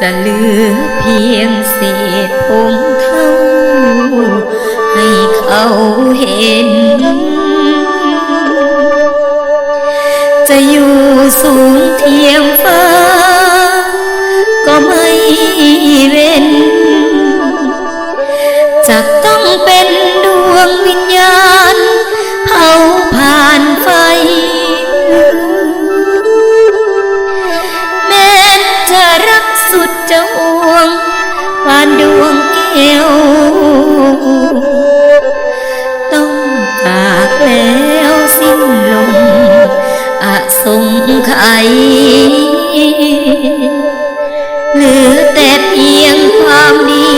จะเหลือเพียงเศษผมเท่า ให้เขาเห็น จะอยู่สูงเทียงฟ้า ก็ไม่เว้นจะต้องเป็นดวงวิญญาณ สุดจะห่วงปานดวงแก้วต้องจากแล้วสิ้นลมอาสงไขเหลือแต่เพียงความดี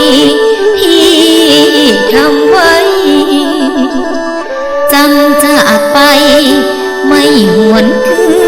ที่ทำไว้จำจากไปไม่หวนคืน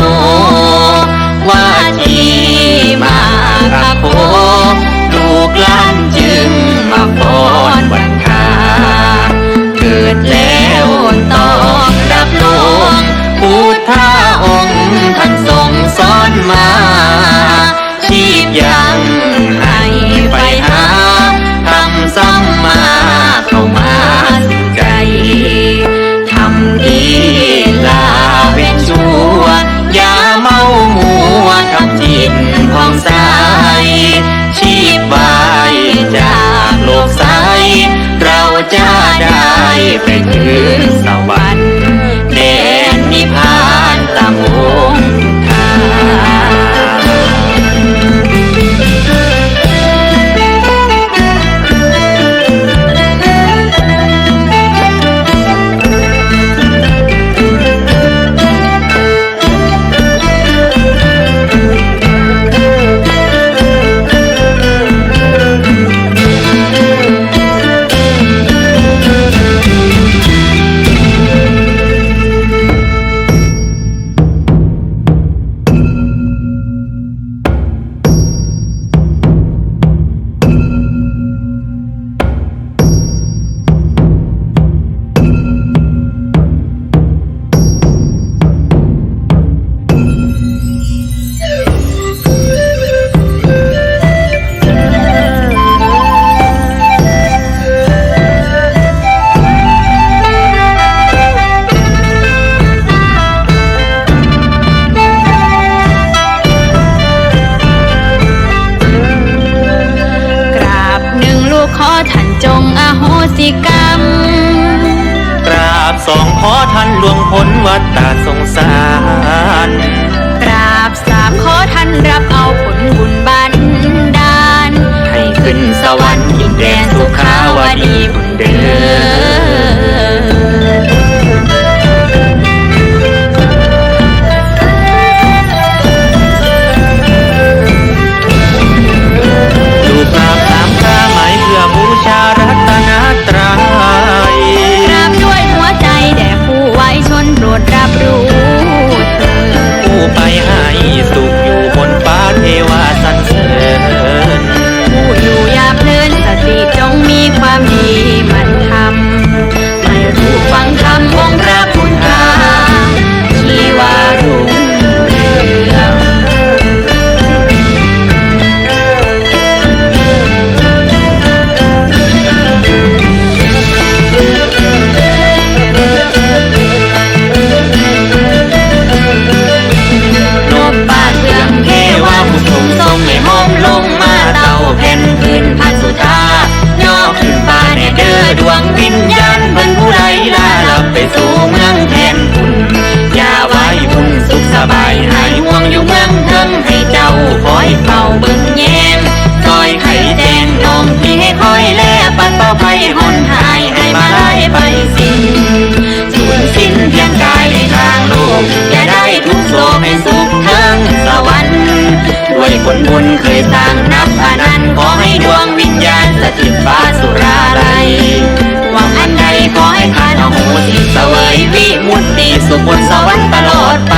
โนวาที่มาคาโคดูกล้านจึงมาฟ้อนวันคาเกิดแล้วต้องรับลวงพุทธาองค์ท่านทรงสอนมาชีพยาานจงอโหสิกรรม กราบสองขอท่านหลวงพ้นวัดตาสงสาร กราบสามขอท่านรับเอาผลบุญบันดาล ให้ขึ้นสวรรค์ดินแดนสุขาวดีบุญเดิม ทิมฟ้าสุราไรหวังอันใดขอให้ข้าน้องหูสิเสวยวิมุตติสุขบนสวรรค์ตลอดไป